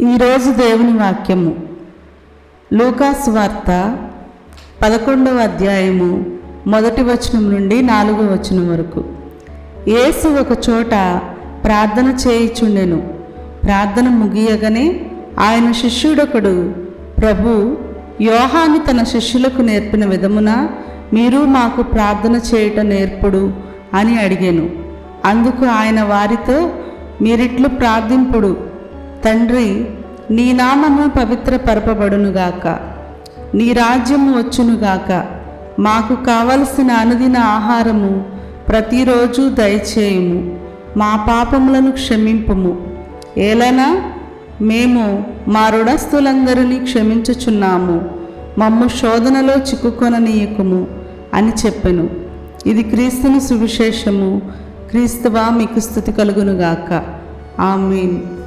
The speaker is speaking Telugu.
ఈరోజు దేవుని వాక్యము. లూకాస్ వార్త పదకొండవ అధ్యాయము మొదటి వచనం నుండి నాలుగో వచనం వరకు. యేసు ఒక చోట ప్రార్థన చేయుచుండెను. ప్రార్థన ముగియగానే ఆయన శిష్యుడొకడు ప్రభు యోహాని తన శిష్యులకు నేర్పిన విధమున మీరు మాకు ప్రార్థన చేయట నేర్పుడు అని అడిగాను. అందుకు ఆయన వారితో మీరిట్లు ప్రార్థింపుడు తండ్రి నీ నామము పవిత్రపరపబడునుగాక. నీ రాజ్యము వచ్చునుగాక. మాకు కావలసిన అనుదిన ఆహారము ప్రతిరోజు దయచేయుము. మా పాపములను క్షమింపుము. ఏలైనా? మేము మా రుణస్థులందరినీ క్షమించుచున్నాము. మమ్ము శోధనలో చిక్కుకొననీయకుము అని చెప్పెను. ఇది క్రీస్తుని సువిశేషము. క్రీస్తువా మీకు స్థుతి కలుగునుగాక. ఆమీన్.